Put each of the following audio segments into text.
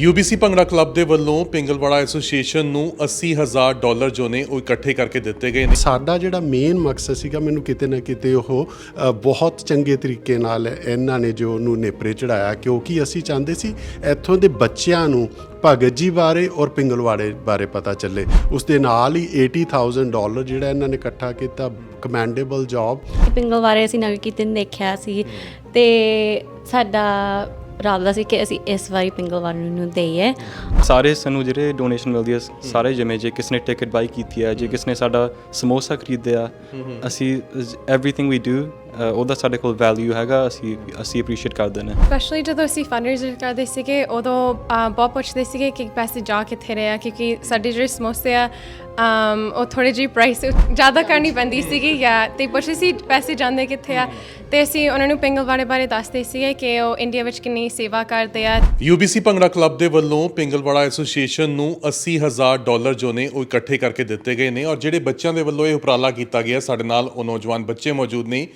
UBC Bhangra club ਦੇ ਵੱਲੋਂ Pingalwara association ਨੂੰ 80000 ਡਾਲਰ ਜੋ ਨੇ ਉਹ ਇਕੱਠੇ ਕਰਕੇ ਦਿੱਤੇ ਗਏ ਨੇ। ਸਾਡਾ ਜਿਹੜਾ ਮੇਨ ਮਕਸਦ ਸੀਗਾ ਮੈਨੂੰ ਕਿਤੇ ਨਾ ਕਿਤੇ ਉਹ ਬਹੁਤ ਚੰਗੇ ਤਰੀਕੇ ਨਾਲ ਇਹਨਾਂ ਨੇ ਜੋ ਉਹਨੂੰ ਨੇਪਰੇ ਚੜਾਇਆ ਕਿਉਂਕਿ ਅਸੀਂ ਚਾਹੁੰਦੇ ਸੀ ਇੱਥੋਂ ਦੇ ਬੱਚਿਆਂ ਨੂੰ ਭਗਤ ਜੀ ਬਾਰੇ ਔਰ ਪਿੰਗਲਵਾੜੇ ਬਾਰੇ ਪਤਾ ਚੱਲੇ। ਉਸ ਦੇ ਨਾਲ ਹੀ 80000 ਡਾਲਰ ਜਿਹੜਾ ਇਹਨਾਂ ਨੇ ਇਕੱਠਾ ਕੀਤਾ ਕਮੈਂਡੇਬਲ ਜੌਬ ਪਿੰਗਲ ਬਾਰੇ ਅਸੀਂ ਨਗਰ ਕੀਰਤਨ ਦੇਖਿਆ ਸੀ ਤੇ ਸਾਡਾ ਰਾਬਦਾ ਸੀ ਕਿ ਅਸੀਂ ਇਸ ਵਾਰੀ ਪਿੰਗਲ ਵਾਲੇ ਨੂੰ ਦੇਈਏ। ਸਾਰੇ ਸਾਨੂੰ ਜਿਹੜੇ ਡੋਨੇਸ਼ਨ ਮਿਲਦੀ ਹੈ ਸਾਰੇ ਜਿਵੇਂ ਜੇ ਕਿਸ ਨੇ ਟਿਕਟ ਬਾਈ ਕੀਤੀ ਹੈ ਜੇ ਕਿਸ ਨੇ ਸਾਡਾ ਸਮੋਸਾ ਖਰੀਦਿਆ ਅਸੀਂ ਐਵਰੀਥਿੰਗ ਵੀ ਡੂ ਉਹਦਾ ਸਾਡੇ ਕੋਲ ਵੈਲਿਊ ਹੈਗਾ ਅਸੀਂ ਅਸੀਂ ਅਪਰੀਸ਼ੀਏਟ ਕਰਦੇ ਨੇ। ਸਪੈਸ਼ਲੀ ਜਦੋਂ ਅਸੀਂ ਫੰਡਰੇਜ਼ਰ ਕਰਦੇ ਸੀਗੇ ਉਦੋਂ ਬਹੁਤ ਪੁੱਛਦੇ ਸੀਗੇ ਕਿ ਪੈਸੇ ਜਾ ਕਿੱਥੇ ਰਹੇ ਆ ਕਿਉਂਕਿ ਸਾਡੇ ਜਿਹੜੇ ਸਮੋਸੇ ਆ ਅਮ, ਉਹ ਥੋੜੇ ਜਿਹੀ ਪ੍ਰਾਈਸ ਜ਼ਿਆਦਾ ਕਰਨੀ ਪੈਂਦੀ ਸੀਗੀ ਜਾਂ ਤੇ ਪੁੱਛਦੇ ਸੀ ਪੈਸੇ ਜਾਂਦੇ ਕਿੱਥੇ ਆ। ਤੇ ਅਸੀਂ ਉਹਨਾਂ ਨੂੰ ਪਿੰਗਲਵਾੜੇ ਬਾਰੇ ਦੱਸਦੇ ਸੀਗੇ ਕਿ ਉਹ ਇੰਡੀਆ ਵਿੱਚ ਕਿੰਨੀ ਸੇਵਾ ਕਰਦੇ ਆ। UBC ਭੰਗੜਾ ਕਲੱਬ ਦੇ ਵੱਲੋਂ ਪਿੰਗਲਵਾੜਾ ਐਸੋਸੀਏਸ਼ਨ ਨੂੰ 80000 ਡਾਲਰ ਜੋ ਨੇ ਉਹ ਇਕੱਠੇ ਕਰਕੇ ਦਿੱਤੇ ਗਏ ਨੇ। ਔਰ ਜਿਹੜੇ ਬੱਚਿਆਂ ਦੇ ਵੱਲੋਂ ਇਹ ਉਪਰਾਲਾ ਕੀਤਾ ਗਿਆ ਸਾਡੇ ਨਾਲ ਉਹ ਨੌਜਵਾਨ ਬੱਚੇ ਮੌਜੂਦ ਨੇ।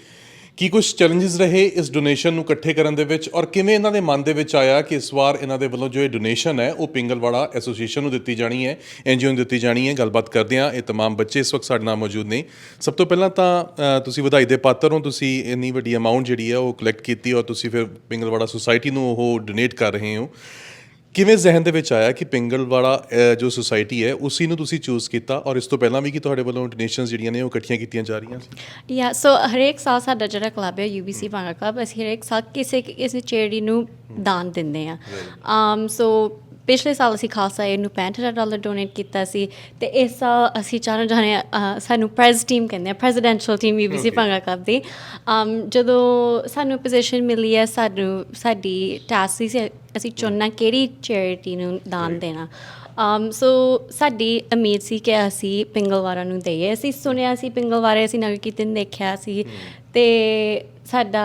ਕੀ ਕੁਝ ਚੈਲੰਜਸ ਰਹੇ ਇਸ ਡੋਨੇਸ਼ਨ ਨੂੰ ਇਕੱਠੇ ਕਰਨ ਦੇ ਵਿੱਚ ਔਰ ਕਿਵੇਂ ਇਹਨਾਂ ਦੇ ਮਨ ਦੇ ਵਿੱਚ ਆਇਆ ਕਿ ਇਸ ਵਾਰ ਇਹਨਾਂ ਦੇ ਵੱਲੋਂ ਜੋ ਇਹ ਡੋਨੇਸ਼ਨ ਹੈ ਉਹ ਪਿੰਗਲਵਾੜਾ ਐਸੋਸੀਏਸ਼ਨ ਨੂੰ ਦਿੱਤੀ ਜਾਣੀ ਹੈ ਐਨਜੀਓ ਨੂੰ ਦਿੱਤੀ ਜਾਣੀ ਹੈ ਗੱਲਬਾਤ ਕਰਦੇ ਹਾਂ ਇਹ तमाम ਬੱਚੇ ਇਸ ਵਕਤ ਸਾਡੇ ਨਾਲ ਮੌਜੂਦ ਨੇ ਸਭ ਤੋਂ ਪਹਿਲਾਂ ਤਾਂ ਅ, ਤੁਸੀਂ ਵਧਾਈ ਦੇ ਪਾਤਰ ਹੋ ਤੁਸੀਂ ਇੰਨੀ ਵੱਡੀ ਅਮਾਉਂਟ ਜਿਹੜੀ ਹੈ ਉਹ ਕਲੈਕਟ ਕੀਤੀ ਔਰ ਤੁਸੀਂ ਫਿਰ ਪਿੰਗਲਵਾੜਾ ਸੁਸਾਇਟੀ ਨੂੰ ਉਹ ਡੋਨੇਟ ਕਰ ਰਹੇ ਹੋ ਕਿਵੇਂ ਜ਼ਿਹਨ ਦੇ ਵਿੱਚ ਆਇਆ ਕਿ ਪਿੰਗਲਵਾੜਾ ਅ, ਜੋ ਸੁਸਾਇਟੀ ਹੈ ਉਸੇ ਨੂੰ ਤੁਸੀਂ ਚੂਜ਼ ਕੀਤਾ ਔਰ ਇਸ ਤੋਂ ਪਹਿਲਾਂ ਵੀ ਕਿ ਤੁਹਾਡੇ ਵੱਲੋਂ ਡੋਨੇਸ਼ਨਸ ਜਿਹੜੀਆਂ ਨੇ ਉਹ ਇਕੱਠੀਆਂ ਕੀਤੀਆਂ ਜਾ ਰਹੀਆਂ ਸੀ? ਯਾ ਸੋ ਹਰੇਕ ਸਾਲ ਸਾਡਾ ਜਿਹੜਾ ਕਲੱਬ ਹੈ UBC ਭੰਗੜਾ ਕਲੱਬ ਅਸੀਂ ਹਰੇਕ ਸਾਲ ਕਿਸੇ ਕਿਸੇ ਚੈਰਿਟੀ ਨੂੰ ਦਾਨ ਦਿੰਦੇ ਆ um ਸੋ ਪਿਛਲੇ ਸਾਲ ਅਸੀਂ ਖਾਲਸਾ ਏਡ ਨੂੰ 65000 ਡਾਲਰ ਡੋਨੇਟ ਕੀਤਾ ਸੀ ਤੇ ਇਸ ਸਾਲ ਅਸੀਂ ਚਾਰੋਂ ਜਾਣੇ ਸਾਨੂੰ ਪ੍ਰੈਸ ਟੀਮ ਕਹਿੰਦੇ ਆ presidential team UBC Bhangra club ਦੀ um ਜਦੋਂ ਸਾਨੂੰ ਪੋਜੀਸ਼ਨ ਮਿਲੀ ਹੈ ਸਾਨੂੰ ਸਾਡੀ ਟਾਸਕ ਸੀ ਅਸੀਂ ਚੁਣਨਾ ਕਿਹੜੀ ਚੈਰਿਟੀ ਨੂੰ ਦਾਨ ਦੇਣਾ। um ਸੋ ਸਾਡੀ ਉਮੀਦ ਸੀ ਕਿ ਅਸੀਂ ਪਿੰਗਲਵਾੜਾ ਨੂੰ ਦੇਈਏ। ਅਸੀਂ ਸੁਣਿਆ ਸੀ ਪਿੰਗਲਵਾੜੇ ਅਸੀਂ ਨਗਰ ਕੀਰਤਨ ਦੇਖਿਆ ਸੀ ਤੇ ਸਾਡਾ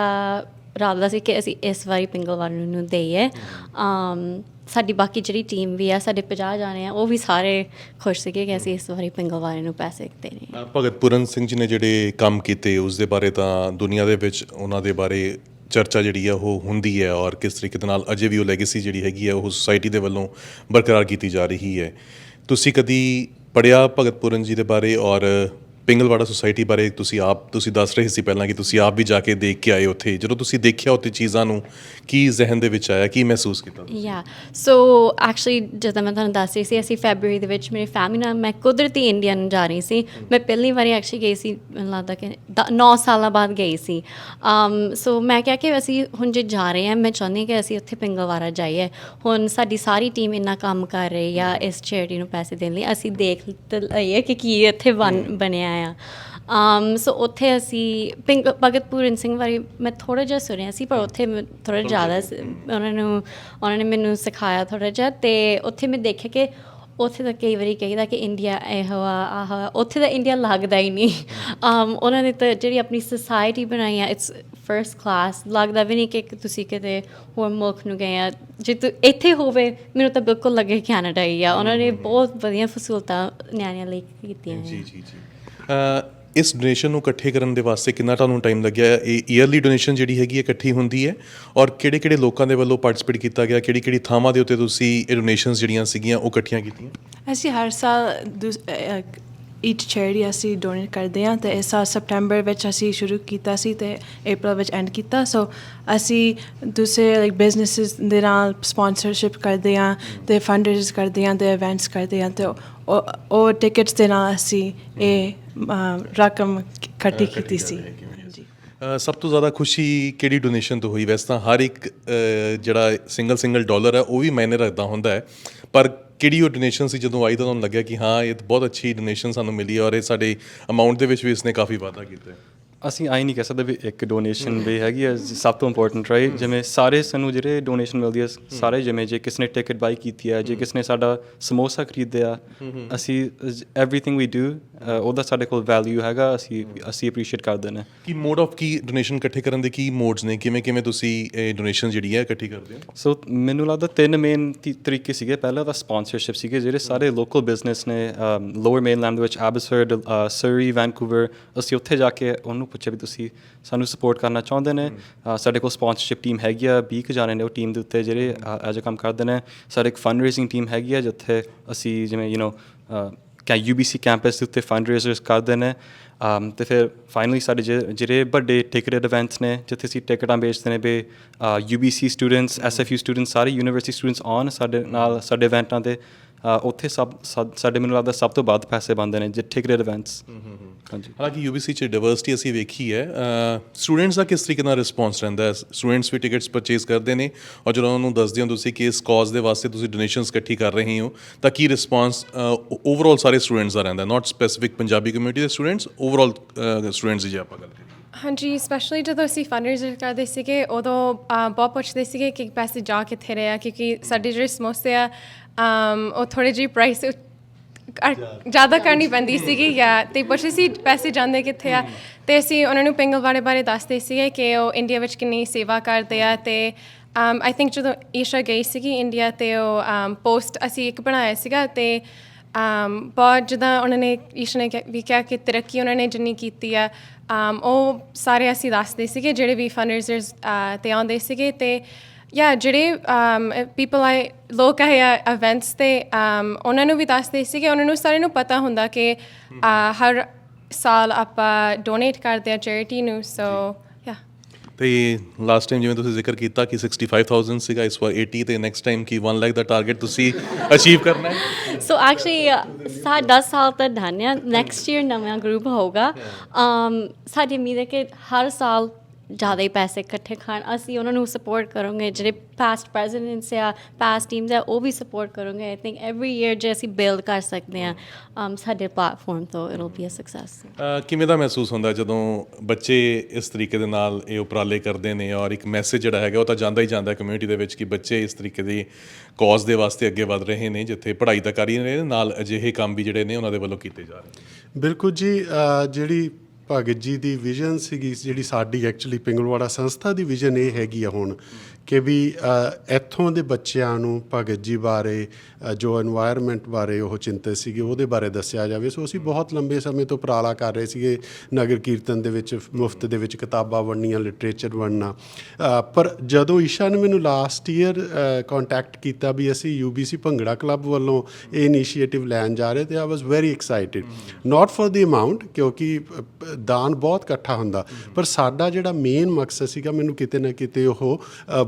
ਰਾਬਦਾ ਸੀ ਕਿ ਅਸੀਂ ਇਸ ਵਾਰੀ ਪਿੰਗਲਵਾੜੇ ਨੂੰ ਦੇਈਏ। um ਸਾਡੀ ਬਾਕੀ ਜਿਹੜੀ ਟੀਮ ਵੀ ਆ ਸਾਡੇ 50 ਜਾਣੇ ਆ ਉਹ ਵੀ ਸਾਰੇ ਖੁਸ਼ ਸੀਗੇ ਕਿ ਅਸੀਂ ਇਸ ਵਾਰੀ ਪਿੰਗਲਵਾੜੇ ਨੂੰ ਪੈਸੇ ਦਿੱਤੇ ਆ। ਅ, ਭਗਤ ਪੂਰਨ ਸਿੰਘ ਜੀ ਨੇ ਜਿਹੜੇ ਕੰਮ ਕੀਤੇ ਉਸ ਦੇ ਬਾਰੇ ਤਾਂ ਦੁਨੀਆ ਦੇ ਵਿੱਚ ਉਹਨਾਂ ਦੇ ਬਾਰੇ ਚਰਚਾ ਜਿਹੜੀ ਆ ਉਹ ਹੁੰਦੀ ਹੈ ਔਰ ਕਿਸ ਤਰੀਕੇ ਦੇ ਨਾਲ ਅਜੇ ਵੀ ਉਹ ਲੈਗੇਸੀ ਜਿਹੜੀ ਹੈਗੀ ਆ ਉਹ ਸੁਸਾਇਟੀ ਦੇ ਵੱਲੋਂ ਬਰਕਰਾਰ ਕੀਤੀ ਜਾ ਰਹੀ ਹੈ ਤੁਸੀਂ ਕਦੀ ਪੜਿਆ ਭਗਤ ਪੂਰਨ ਜੀ ਦੇ ਬਾਰੇ ਔਰ ਪਿੰਗਲਵਾੜਾ ਸੁਸਾਇਟੀ ਬਾਰੇ ਤੁਸੀਂ ਆਪ ਤੁਸੀਂ ਦੱਸ ਰਹੇ ਸੀ ਪਹਿਲਾਂ ਕਿ ਤੁਸੀਂ ਆਪ ਵੀ ਜਾ ਕੇ ਦੇਖ ਕੇ ਆਏ ਉੱਥੇ। ਜਦੋਂ ਤੁਸੀਂ ਦੇਖਿਆ ਉੱਥੇ ਚੀਜ਼ਾਂ ਨੂੰ ਕੀ ਜ਼ਿਹਨ ਦੇ ਵਿੱਚ ਆਇਆ ਕੀ ਮਹਿਸੂਸ ਕੀਤਾ? ਯਾ ਸੋ ਐਕਚੁਅਲੀ ਜਦੋਂ ਮੈਂ ਤੁਹਾਨੂੰ ਦੱਸ ਰਹੀ ਸੀ ਅਸੀਂ ਫੈਬਰੂਰੀ ਦੇ ਵਿੱਚ ਮੇਰੀ ਫੈਮਿਲੀ ਨਾਲ ਮੈਂ ਕੁਦਰਤੀ ਇੰਡੀਆ ਨੂੰ ਜਾ ਰਹੀ ਸੀ। ਮੈਂ ਪਹਿਲੀ ਵਾਰੀ ਐਕਚੁਅਲੀ ਗਈ ਸੀ ਲੱਗਦਾ ਕਿ 9 ਸਾਲਾਂ ਬਾਅਦ ਗਈ ਸੀ। Um ਸੋ ਮੈਂ ਕਿਹਾ ਕਿ ਅਸੀਂ ਹੁਣ ਜੇ ਜਾ ਰਹੇ ਹਾਂ ਮੈਂ ਚਾਹੁੰਦੀ ਕਿ ਅਸੀਂ ਉੱਥੇ ਪਿੰਗਲਵਾੜਾ ਜਾਈਏ। ਹੁਣ ਸਾਡੀ ਸਾਰੀ ਟੀਮ ਇੰਨਾ ਕੰਮ ਕਰ ਰਹੀ ਆ ਇਸ ਚੈਰਿਟੀ ਨੂੰ ਪੈਸੇ ਦੇਣ ਲਈ ਅਸੀਂ ਦੇਖ ਲਈਏ ਕਿ ਕੀ ਇੱਥੇ ਬਣ ਬਣਿਆ ਆ um ਸੋ ਉੱਥੇ ਅਸੀਂ ਪਿੰਗ ਭਗਤ ਪੂਰਨ ਸਿੰਘ ਬਾਰੇ ਮੈਂ ਥੋੜਾ ਜਿਹਾ ਸੁਣਿਆ ਸੀ ਪਰ ਉੱਥੇ ਥੋੜਾ ਜ਼ਿਆਦਾ ਸ- ਉਹਨਾਂ ਨੂੰ ਉਹਨਾਂ ਨੇ ਮੈਨੂੰ ਸਿਖਾਇਆ ਥੋੜਾ ਜਿਹਾ ਤੇ ਉੱਥੇ ਮੈਂ ਦੇਖਿਆ ਕਿ ਉੱਥੇ ਤਾਂ ਕਈ ਵਾਰੀ ਕਹੀਦਾ ਕਿ ਇੰਡੀਆ ਇਹੋ ਆ ਆਹ ਆ। ਉੱਥੇ ਤਾਂ ਇੰਡੀਆ ਲੱਗਦਾ ਹੀ ਨਹੀਂ। um ਉਹਨਾਂ ਨੇ ਤਾਂ ਜਿਹੜੀ ਆਪਣੀ ਸੋਸਾਇਟੀ ਬਣਾਈ ਆ ਇਟਸ ਫਰਸਟ ਕਲਾਸ ਲੱਗਦਾ ਵੀ ਨਹੀਂ ਕਿ ਤੁਸੀਂ ਕਿਤੇ ਹੋਰ ਮੁਲਕ ਨੂੰ ਗਏ ਆ। ਜੇ ਤੂੰ ਇੱਥੇ ਹੋਵੇ ਮੈਨੂੰ ਤਾਂ ਬਿਲਕੁਲ ਲੱਗੇ ਕੈਨੇਡਾ ਹੀ ਆ। ਉਹਨਾਂ ਨੇ ਬਹੁਤ ਵਧੀਆ ਫਸੂਲਤਾਂ ਨਿਆਣਿਆਂ ਲਈ ਕੀਤੀਆਂ ਜੀ ਜੀ ਜੀ। ਇਸ ਡੋਨੇਸ਼ਨ ਨੂੰ ਇਕੱਠੇ ਕਰਨ ਦੇ ਵਾਸਤੇ ਕਿੰਨਾ ਤੁਹਾਨੂੰ ਟਾਈਮ ਲੱਗਿਆ? ਇਹ ਈਅਰਲੀ ਡੋਨੇਸ਼ਨ ਜਿਹੜੀ ਹੈਗੀ ਹੈ ਇਕੱਠੀ ਹੁੰਦੀ ਹੈ ਔਰ ਕਿਹੜੇ ਕਿਹੜੇ ਲੋਕਾਂ ਦੇ ਵੱਲੋਂ ਪਾਰਟਿਸਿਪੇਟ ਕੀਤਾ ਗਿਆ? ਕਿਹੜੀ ਕਿਹੜੀ ਥਾਵਾਂ ਦੇ ਉੱਤੇ ਤੁਸੀਂ ਇਹ ਡੋਨੇਸ਼ਨਸ ਜਿਹੜੀਆਂ ਸੀਗੀਆਂ ਉਹ ਇਕੱਠੀਆਂ ਕੀਤੀਆਂ? ਅਸੀਂ ਹਰ ਸਾਲ ਈਚ ਚੈਰਿਟੀ ਅਸੀਂ ਡੋਨੇਟ ਕਰਦੇ ਹਾਂ ਤੇ ਇਸ ਸਾਲ ਸਪਟੈਂਬਰ ਵਿੱਚ ਅਸੀਂ ਸ਼ੁਰੂ ਕੀਤਾ ਸੀ ਤੇ April ਵਿੱਚ ਐਂਡ ਕੀਤਾ। ਸੋ ਅਸੀਂ ਦੂਸਰੇ ਲਾਈਕ ਬਿਜ਼ਨੈਸਸ ਦੇ ਨਾਲ ਸਪਾਂਸਰਸ਼ਿਪ ਕਰਦੇ ਹਾਂ ਤੇ ਫੰਡਰਸ ਕਰਦੇ ਹਾਂ ਤੇ ਇਵੈਂਟਸ ਕਰਦੇ ਹਾਂ ਤੇ ਉਹ ਉਹ ਟਿਕਟਸ ਦੇ ਨਾਲ ਅਸੀਂ ਇਹ ਅਮ, ਰਕਮ ਇਕੱਠੀ ਕੀਤੀ ਸੀ। ਅ, ਸਭ ਤੋਂ ਜ਼ਿਆਦਾ ਖੁਸ਼ੀ ਕਿਹੜੀ ਡੋਨੇਸ਼ਨ ਤੋਂ ਹੋਈ? ਵੈਸੇ ਤਾਂ ਹਰ ਇੱਕ ਅ, ਜਿਹੜਾ ਸਿੰਗਲ ਸਿੰਗਲ ਡਾਲਰ ਹੈ ਉਹ ਵੀ ਮਾਇਨੇ ਰੱਖਦਾ ਹੁੰਦਾ ਹੈ। ਪਰ ਕਿਹੜੀ ਉਹ ਡੋਨੇਸ਼ਨ ਸੀ? ਜਦੋਂ ਆਈ ਤਾਂ ਤੁਹਾਨੂੰ ਲੱਗਿਆ ਕਿ ਹਾਂ ਇਹ ਤਾਂ ਬਹੁਤ ਅੱਛੀ ਡੋਨੇਸ਼ਨ ਸਾਨੂੰ ਮਿਲੀ ਹੈ ਔਰ ਇਹ ਸਾਡੇ ਅਮਾਉਂਟ ਦੇ ਵਿੱਚ ਵੀ ਇਸਨੇ ਕਾਫੀ ਵਾਧਾ ਕੀਤਾ ਹੈ। ਅਸੀਂ ਆਈ ਨਹੀਂ ਕਹਿ ਸਕਦੇ ਵੀ ਇੱਕ ਡੋਨੇਸ਼ਨ ਵੀ ਹੈਗੀ ਹੈ ਸਭ ਤੋਂ ਇੰਪੋਰਟੈਂਟ ਰਾਈਟ ਜਿਵੇਂ ਸਾਰੇ ਸਾਨੂੰ ਜਿਹੜੇ ਡੋਨੇਸ਼ਨ ਮਿਲਦੀ ਹੈ ਸਾਰੇ ਜਿਵੇਂ ਜੇ ਕਿਸ ਨੇ ਟਿਕਟ ਬਾਈ ਕੀਤੀ ਹੈ ਜੇ ਕਿਸ ਨੇ ਸਾਡਾ ਸਮੋਸਾ ਖਰੀਦਿਆ ਅਸੀਂ ਐਵਰੀਥਿੰਗ ਵੀ ਡੂ ਉਹਦਾ ਸਾਡੇ ਕੋਲ ਵੈਲਿਊ ਹੈਗਾ ਅਸੀਂ ਅਸੀਂ ਅਪਰੀਸ਼ੀਏਟ ਕਰਦੇ ਨੇ। ਕੀ ਮੋਡ ਆਫ ਕੀ ਡੋਨੇਸ਼ਨ ਇਕੱਠੇ ਕਰਨ ਦੇ ਕੀ ਮੋਡਸ ਨੇ? ਕਿਵੇਂ ਕਿਵੇਂ ਤੁਸੀਂ ਇਹ ਡੋਨੇਸ਼ਨ ਜਿਹੜੀ ਹੈ ਇਕੱਠੀ ਕਰਦੇ ਹੋ? ਸੋ ਮੈਨੂੰ ਲੱਗਦਾ ਤਿੰਨ ਮੇਨ ਤਰੀਕੇ ਸੀਗੇ। ਪਹਿਲਾ ਤਾਂ ਸਪਾਂਸਰਸ਼ਿਪ ਸੀਗੇ ਜਿਹੜੇ ਸਾਰੇ ਲੋਕਲ ਬਿਜ਼ਨਸ ਨੇ ਲੋਅਰ ਮੇਨਲੈਂਡ ਵਿੱਚ ਐਬਸਫੋਰਡ ਸਰੀ ਵੈਨਕੂਵਰ ਅਸੀਂ ਉੱਥੇ ਜਾ ਕੇ ਉਹਨੂੰ ਪੁੱਛਿਆ ਵੀ ਤੁਸੀਂ ਸਾਨੂੰ ਸਪੋਰਟ ਕਰਨਾ ਚਾਹੁੰਦੇ ਨੇ। ਸਾਡੇ ਕੋਲ ਸਪਾਂਸਰਸ਼ਿਪ ਟੀਮ ਹੈਗੀ ਆ 20 ਕੁ ਜਾਣੇ ਨੇ ਉਹ ਟੀਮ ਦੇ ਉੱਤੇ ਜਿਹੜੇ ਐਜ ਕੰਮ ਕਰਦੇ ਨੇ। ਸਾਡੇ ਇੱਕ ਫੰਡ ਰੇਜ਼ਿੰਗ ਟੀਮ ਹੈਗੀ ਆ ਜਿੱਥੇ ਅਸੀਂ ਜਿਵੇਂ ਯੂ نو ਕੈ UBC ਕੈਂਪਸ ਦੇ ਉੱਤੇ ਫੰਡ ਰੇਜ਼ਰਸ ਕਰਦੇ ਨੇ। ਅਮ, ਤੇ ਫਿਰ ਫਾਈਨਲੀ ਸਾਡੇ ਜਿਹੜੇ- ਵੱਡੇ ਟਿਕਟਡ ਇਵੈਂਟਸ ਨੇ ਜਿੱਥੇ ਅਸੀਂ ਟਿਕਟਾਂ ਵੇਚਦੇ ਨੇ ਵੀ UBC ਸਟੂਡੈਂਟਸ SFU ਸਟੂਡੈਂਟਸ ਸਾਰੇ ਯੂਨੀਵਰਸਿਟੀ ਸਟੂਡੈਂਟਸ ਆਉਣ ਸਾਡੇ ਨਾਲ ਸਾਡੇ ਇਵੈਂਟਾਂ ਤੇ। ਉੱਥੇ ਸਭ ਸਾਡੇ ਮੈਨੂੰ ਲੱਗਦਾ ਸਭ ਤੋਂ ਵੱਧ ਪੈਸੇ ਬਣਦੇ ਨੇ ਜੇ ਟਿਕਟਡ ਇਵੈਂਟਸ ਹਾਂਜੀ। ਹਾਲਾਂਕਿ UBC ਚ ਡਾਈਵਰਸਿਟੀ ਅਸੀਂ ਵੇਖੀ ਹੈ ਸਟੂਡੈਂਟਸ ਦਾ ਕਿਸ ਤਰੀਕੇ ਨਾਲ ਰਿਸਪੌਂਸ ਰਹਿੰਦਾ ਹੈ? ਸਟੂਡੈਂਟਸ ਵੀ ਟਿਕਟਸ ਪਰਚੇਸ ਕਰਦੇ ਨੇ ਔਰ ਜਦੋਂ ਉਹਨਾਂ ਨੂੰ ਦੱਸਦੇ ਹੋ ਤੁਸੀਂ ਕਿ ਇਸ ਕਾਜ਼ ਦੇ ਵਾਸਤੇ ਤੁਸੀਂ ਡੋਨੇਸ਼ਨਸ ਇਕੱਠੀ ਕਰ ਰਹੇ ਹੋ ਤਾਂ ਕੀ ਰਿਸਪੌਂਸ ਓਵਰਆਲ ਸਾਰੇ ਸਟੂਡੈਂਟਸ ਦਾ ਰਹਿੰਦਾ ਨਾਟ ਸਪੈਸਿਫਿਕ ਪੰਜਾਬੀ ਕਮਿਊਨਿਟੀ ਦੇ ਸਟੂਡੈਂਟਸ ਓਵਰਆਲ ਸਟੂਡੈਂਟਸ ਦੀ ਜੇ ਆਪਾਂ ਗੱਲ ਕਰੀਏ। ਹਾਂਜੀ ਸਪੈਸ਼ਲੀ ਜਦੋਂ ਅਸੀਂ ਫੰਡਰੇਜ਼ਰ ਕਰਦੇ ਸੀਗੇ ਉਦੋਂ ਬਹੁਤ ਪੁੱਛਦੇ ਸੀਗੇ ਕਿ ਪੈਸੇ ਜਾ ਕਿੱਥੇ ਰਹੇ ਆ ਕਿਉਂਕਿ ਸਾਡੇ ਜਿਹੜੇ ਸਮੋਸੇ ਆ ਅਮ, ਉਹ ਥੋੜੇ ਜਿਹੀ ਪ੍ਰਾਈਸ ਜ਼ਿਆਦਾ ਕਰਨੀ ਪੈਂਦੀ ਸੀਗੀ ਜਾਂ ਤੇ ਪੁੱਛਦੇ ਸੀ ਪੈਸੇ ਜਾਂਦੇ ਕਿੱਥੇ ਆ? ਤੇ ਅਸੀਂ ਉਹਨਾਂ ਨੂੰ ਪਿੰਗਲਵਾੜੇ ਬਾਰੇ ਦੱਸਦੇ ਸੀਗੇ ਕਿ ਉਹ ਇੰਡੀਆ ਵਿੱਚ ਕਿੰਨੀ ਸੇਵਾ ਕਰਦੇ ਆ ਤੇ ਆਈ ਥਿੰਕ ਜਦੋਂ ਈਸ਼ਾ ਗਈ ਸੀਗੀ ਇੰਡੀਆ ਤੇ ਉਹ ਪੋਸਟ ਅਸੀਂ ਇੱਕ ਬਣਾਇਆ ਸੀਗਾ ਤੇ um, ਬਹੁਤ ਜਿੱਦਾਂ ਉਹਨਾਂ ਨੇ ਈਸ਼ਾ ਨੇ ਕਿਹਾ- ਵੀ ਕਿਹਾ ਕਿ ਤਰੱਕੀ ਉਹਨਾਂ ਨੇ ਜਿੰਨੀ ਕੀਤੀ ਆ um, ਉਹ ਸਾਰੇ ਅਸੀਂ ਦੱਸਦੇ ਸੀਗੇ ਜਿਹੜੇ ਵੀ ਫੰਡਰਜ਼ਰਸ ਤੇ ਆਉਂਦੇ ਸੀਗੇ ਤੇ ਯਾ ਜਿਹੜੇ ਪੀਪਲ ਆਏ ਲੋਕ ਆਏ ਆ ਇਵੈਂਟਸ ਤੇ um, ਉਹਨਾਂ ਨੂੰ ਵੀ ਦੱਸਦੇ ਸੀਗੇ ਉਹਨਾਂ ਨੂੰ ਸਾਰਿਆਂ ਨੂੰ ਪਤਾ ਹੁੰਦਾ ਕਿ ਹਰ ਸਾਲ ਆਪਾਂ ਡੋਨੇਟ ਕਰਦੇ ਆ ਚੈਰਿਟੀ ਨੂੰ ਸੋ ਯਾ ਤੇ ਲਾਸਟ ਟਾਈਮ ਜਿਵੇਂ ਤੁਸੀਂ ਜ਼ਿਕਰ ਕੀਤਾ ਕਿ 65000 ਸੀਗਾ ਇਸ ਵਾਰ 80 ਤੇ ਨੈਕਸਟ ਟਾਈਮ ਕੀ 1 ਲੱਖ ਦਾ ਟਾਰਗੇਟ ਤੁਸੀਂ ਅਚੀਵ ਕਰਨਾ ਹੈ? ਸੋ ਐਕਚੁਅਲੀ ਸਾ 10 ਸਾਲ ਤੱਕ ਡਨ ਹੈ ਨੈਕਸਟ ਈਅਰ ਨਵਾਂ ਗਰੁੱਪ ਹੋਊਗਾ। Um ਸਾਡੀ ਉਮੀਦ ਹੈ ਕਿ ਹਰ ਸਾਲ ਜ਼ਿਆਦਾ ਹੀ ਪੈਸੇ ਇਕੱਠੇ ਖਾਣ ਅਸੀਂ ਉਹਨਾਂ ਨੂੰ ਸਪੋਰਟ ਕਰਾਂਗੇ ਜਿਹੜੇ ਪਾਸਟ ਪ੍ਰੈਜ਼ੀਡੈਂਟਸ ਆ ਪਾਸਟ ਟੀਮਸ ਆ ਉਹ ਵੀ ਸਪੋਰਟ ਕਰਾਂਗੇ ਆਈ ਥਿੰਕ ਐਵਰੀ ਈਅਰ ਜੇ ਅਸੀਂ ਬਿਲਡ ਕਰ ਸਕਦੇ ਹਾਂ um, ਸਾਡੇ ਪਲੇਟਫਾਰਮ ਤੋਂ it will be a success ਕਿਵੇਂ ਦਾ ਮਹਿਸੂਸ ਹੁੰਦਾ ਜਦੋਂ ਬੱਚੇ ਇਸ ਤਰੀਕੇ ਦੇ ਨਾਲ ਇਹ ਉਪਰਾਲੇ ਕਰਦੇ ਨੇ ਔਰ ਇੱਕ ਮੈਸੇਜ ਜਿਹੜਾ ਹੈਗਾ ਉਹ ਤਾਂ ਜਾਂਦਾ ਹੀ ਜਾਂਦਾ ਕਮਿਊਨਿਟੀ ਦੇ ਵਿੱਚ ਕਿ ਬੱਚੇ ਇਸ ਤਰੀਕੇ ਦੀ ਕਾਜ਼ ਦੇ ਵਾਸਤੇ ਅੱਗੇ ਵਧ ਰਹੇ ਨੇ ਜਿੱਥੇ ਪੜ੍ਹਾਈ ਤਾਂ ਕਰ ਹੀ ਰਹੇ ਨੇ ਨਾਲ ਅਜਿਹੇ ਕੰਮ ਵੀ ਜਿਹੜੇ ਨੇ ਉਹਨਾਂ ਦੇ ਵੱਲੋਂ ਕੀਤੇ ਜਾ ਰਹੇ ਨੇ। ਬਿਲਕੁਲ ਜੀ ਜਿਹੜੀ ਭਗਤ ਜੀ ਦੀ ਵਿਜ਼ਨ ਸੀਗੀ, ਜਿਹੜੀ ਸਾਡੀ ਐਕਚੁਅਲੀ ਪਿੰਗਲਵਾੜਾ ਸੰਸਥਾ ਦੀ ਵਿਜ਼ਨ ਇਹ ਹੈਗੀ ਆ ਹੁਣ ਕਿ ਵੀ ਇੱਥੋਂ ਦੇ ਬੱਚਿਆਂ ਨੂੰ ਭਗਤ ਜੀ ਬਾਰੇ ਜੋ এনवायरमेंट ਬਾਰੇ ਉਹ ਚਿੰਤਤ ਸੀਗੇ, ਉਹਦੇ ਬਾਰੇ ਦੱਸਿਆ ਜਾਵੇ। ਸੋ ਅਸੀਂ ਬਹੁਤ ਲੰਬੇ ਸਮੇਂ ਤੋਂ ਪ੍ਰਾਲਾ ਕਰ ਰਹੇ ਸੀਗੇ ਨਗਰ ਕੀਰਤਨ ਦੇ ਵਿੱਚ, ਮੁਫਤ ਦੇ ਵਿੱਚ ਕਿਤਾਬਾਂ ਵੰਡੀਆਂ ਲਿਟਰੇਚਰ ਵੰਡਣਾ। ਪਰ ਜਦੋਂ ਈਸ਼ਾ ਨੇ ਮੈਨੂੰ ਲਾਸਟ ਈਅਰ ਕੰਟੈਕਟ ਕੀਤਾ ਵੀ ਅਸੀਂ ਯੂਬੀਸੀ ਭੰਗੜਾ ਕਲੱਬ ਵੱਲੋਂ ਇਹ ਇਨੀਸ਼ੀਏਟਿਵ ਲੈਣ ਜਾ ਰਹੇ, ਤੇ I was very excited not for the amount ਕਿਉਂਕਿ ਦਾਨ ਬਹੁਤ ਇਕੱਠਾ ਹੁੰਦਾ। ਪਰ ਸਾਡਾ ਜਿਹੜਾ ਮੇਨ ਮਕਸਦ ਸੀਗਾ, ਮੈਨੂੰ ਕਿਤੇ ਨਾ ਕਿਤੇ ਉਹ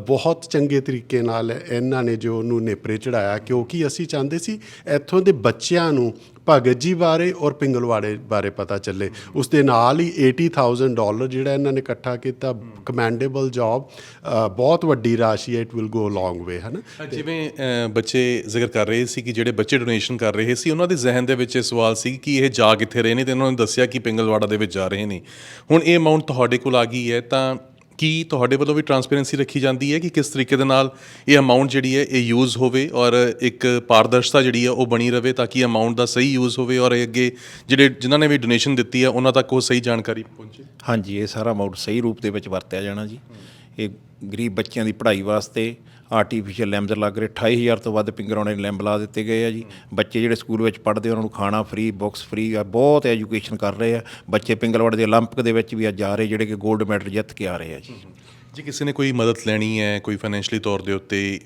ਬਹੁਤ ਚੰਗੇ ਤਰੀਕੇ ਨਾਲ ਇਹਨਾਂ ਨੇ ਜੋ ਉਹਨੂੰ ਨੇਪਰੇ ਚੜਾਇਆ ਕਿਉਂਕਿ ਅਸੀਂ ਚਾਹੁੰਦੇ ਸੀ ਇੱਥੋਂ ਦੇ ਬੱਚਿਆਂ ਨੂੰ ਭਗਤ ਜੀ ਬਾਰੇ ਔਰ ਪਿੰਗਲਵਾੜੇ ਬਾਰੇ ਪਤਾ ਚੱਲੇ। ਉਸ ਦੇ ਨਾਲ ਹੀ 80000 ਡਾਲਰ ਜਿਹੜਾ ਇਹਨਾਂ ਨੇ ਇਕੱਠਾ ਕੀਤਾ ਕਮੈਂਡੇਬਲ ਜੌਬ ਬਹੁਤ ਵੱਡੀ ਰਾਸ਼ੀ ਹੈ ਇਟ ਵਿਲ ਗੋ ਲੌਂਗ ਵੇ ਹੈ ਨਾ ਜਿਵੇਂ ਬੱਚੇ ਜ਼ਿਕਰ ਕਰ ਰਹੇ ਸੀ ਕਿ ਜਿਹੜੇ ਬੱਚੇ ਡੋਨੇਸ਼ਨ ਕਰ ਰਹੇ ਸੀ, ਉਹਨਾਂ ਦੇ ਜ਼ਿਹਨ ਦੇ ਵਿੱਚ ਇਹ ਸਵਾਲ ਸੀ ਕਿ ਇਹ ਜਾ ਕਿੱਥੇ ਰਹੇ ਨੇ ਤੇ ਉਹਨਾਂ ਨੇ ਦੱਸਿਆ ਕਿ ਪਿੰਗਲਵਾੜਾ ਦੇ ਵਿੱਚ ਜਾ ਰਹੇ ਨੇ। ਹੁਣ ਇਹ ਅਮਾਉਂਟ ਤੁਹਾਡੇ ਕੋਲ ਆ ਗਈ ਹੈ ਤਾਂ ਕੀ ਤੁਹਾਡੇ ਵੱਲੋਂ ਵੀ ਟਰਾਂਸਪੇਰੈਂਸੀ ਰੱਖੀ ਜਾਂਦੀ ਹੈ ਕਿ ਕਿਸ ਤਰੀਕੇ ਦੇ ਨਾਲ ਇਹ ਅਮਾਉਂਟ ਜਿਹੜੀ ਹੈ ਇਹ ਯੂਜ਼ ਹੋਵੇ ਔਰ ਇੱਕ ਪਾਰਦਰਸ਼ਤਾ ਜਿਹੜੀ ਹੈ ਉਹ ਬਣੀ ਰਵੇ ਤਾਂ ਕਿ ਅਮਾਉਂਟ ਦਾ ਸਹੀ ਯੂਜ਼ ਹੋਵੇ ਔਰ ਇਹ ਅੱਗੇ ਜਿਹੜੇ ਜਿਨ੍ਹਾਂ ਨੇ ਵੀ ਡੋਨੇਸ਼ਨ ਦਿੱਤੀ ਹੈ ਉਹਨਾਂ ਤੱਕ ਉਹ ਸਹੀ ਜਾਣਕਾਰੀ ਪਹੁੰਚੇ। ਹਾਂਜੀ, ਇਹ ਸਾਰਾ ਅਮਾਉਂਟ ਸਹੀ ਰੂਪ ਦੇ ਵਿੱਚ ਵਰਤਿਆ ਜਾਣਾ ਜੀ। ਇਹ ਗਰੀਬ ਬੱਚਿਆਂ ਦੀ ਪੜ੍ਹਾਈ ਵਾਸਤੇ ਆਰਟੀਫੀਸ਼ੀਅਲ ਲੈਂਪਸ ਲੱਗ ਰਹੇ 28000 ਤੋਂ ਵੱਧ ਪਿੰਗਰਾਉਣੇ ਲੈਂਬ ਲਾ ਦਿੱਤੇ ਗਏ ਆ ਜੀ। ਬੱਚੇ ਜਿਹੜੇ ਸਕੂਲ ਵਿੱਚ ਪੜ੍ਹਦੇ ਉਹਨਾਂ ਨੂੰ ਖਾਣਾ ਫ੍ਰੀ ਬੁੱਕਸ ਫ੍ਰੀ ਆ ਬਹੁਤ ਐਜੂਕੇਸ਼ਨ ਕਰ ਰਹੇ ਆ। ਬੱਚੇ ਪਿੰਗਲਵਾੜ ਦੇ 올림픽 ਦੇ ਵਿੱਚ ਵੀ ਅੱਜ ਆ ਰਹੇ ਜਿਹੜੇ ਕਿ 골ਡ ਮੈਡਲ ਜਿੱਤ ਕੇ ਆ ਰਹੇ ਆ ਜੀ। ਜੇ ਕਿਸੇ ਨੇ ਕੋਈ ਮਦਦ ਲੈਣੀ ਹੈ ਕੋਈ ਫਾਈਨੈਂਸ਼ਲੀ ਤੌਰ ਦੇ ਉੱਤੇ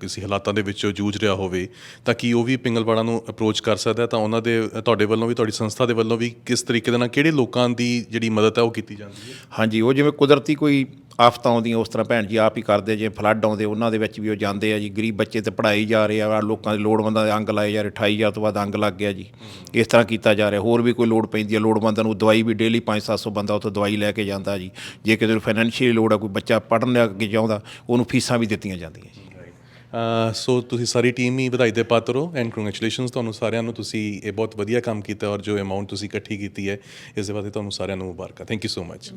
ਕਿਸੇ ਹਾਲਾਤਾਂ ਦੇ ਵਿੱਚੋਂ ਜੂਝ ਰਿਹਾ ਹੋਵੇ ਤਾਂ ਕੀ ਉਹ ਵੀ ਪਿੰਗਲਵਾੜਾ ਨੂੰ ਅਪਰੋਚ ਕਰ ਸਕਦਾ ਤਾਂ ਉਹਨਾਂ ਦੇ ਤੁਹਾਡੇ ਵੱਲੋਂ ਵੀ ਤੁਹਾਡੀ ਸੰਸਥਾ ਦੇ ਵੱਲੋਂ ਵੀ ਕਿਸ ਤਰੀਕੇ ਦੇ ਨਾਲ ਕਿਹੜੇ ਲੋਕਾਂ ਦੀ ਜਿਹੜੀ ਮਦਦ ਹੈ ਉਹ ਕੀਤੀ ਜਾਂਦੀ ਹੈ? ਹਾਂਜੀ ਉਹ ਜਿਵੇਂ ਕੁਦਰਤੀ ਕੋਈ ਆਫਤਾਂ ਆਉਂਦੀਆਂ ਉਸ ਤਰ੍ਹਾਂ ਭੈਣ ਜੀ ਆਪ ਹੀ ਕਰਦੇ ਜੇ ਫਲੱਡ ਆਉਂਦੇ ਉਹਨਾਂ ਦੇ ਵਿੱਚ ਵੀ ਉਹ ਜਾਂਦੇ ਆ ਜੀ ਗਰੀਬ ਬੱਚੇ ਤੇ ਪੜ੍ਹਾਈ ਜਾ ਰਹੇ ਆ ਲੋਕਾਂ ਦੇ ਲੋੜਵੰਦਾਂ ਦੇ ਅੰਗ ਲਾਏ ਜਾ ਰਹੇ 28000 ਤੋਂ ਵੱਧ ਅੰਗ ਲੱਗ ਗਿਆ ਜੀ। ਇਸ ਤਰ੍ਹਾਂ ਕੀਤਾ ਜਾ ਰਿਹਾ ਹੋਰ ਵੀ ਕੋਈ ਲੋੜ ਪੈਂਦੀ ਹੈ ਲੋੜਵੰਦਾਂ ਨੂੰ ਦਵਾਈ ਵੀ ਡੇਲੀ 5-700 ਬੰਦਾ ਉੱਥੇ ਦਵਾਈ ਲੈ ਕੇ ਜਾਂਦਾ ਜੀ। ਜੇ ਕਿਸੇ ਨੂੰ ਫਾਈਨੈਂਸ਼ੀਅਲੀ ਲੋੜ ਆ ਕੋਈ ਬੱਚਾ ਪੜ੍ਹਨ ਲੱਗ ਚਾਹੁੰਦਾ ਉਹਨੂੰ ਫੀਸਾਂ ਵੀ ਦਿੱਤੀਆਂ ਜਾਂਦੀਆਂ ਜੀ। ਸੋ ਤੁਸੀਂ ਸਾਰੀ ਟੀਮ ਹੀ ਵਧਾਈ ਦੇ ਪਾਤਰ ਹੋ ਐਂਡ ਕੰਗ੍ਰੈਚੁਲੇਸ਼ਨਸ ਤੁਹਾਨੂੰ ਸਾਰਿਆਂ ਨੂੰ ਤੁਸੀਂ ਇਹ ਬਹੁਤ ਵਧੀਆ ਕੰਮ ਕੀਤਾ ਔਰ ਜੋ ਅਮਾਉਂਟ ਤੁਸੀਂ ਇਕੱਠੀ ਕੀਤੀ ਹੈ ਇਸ ਦੇ ਵਾਸਤੇ ਤੁਹਾਨੂੰ ਸਾਰਿਆਂ ਨੂੰ ਮੁਬਾਰਕਾਂ ਥੈਂਕ ਯੂ ਸੋ ਮਚ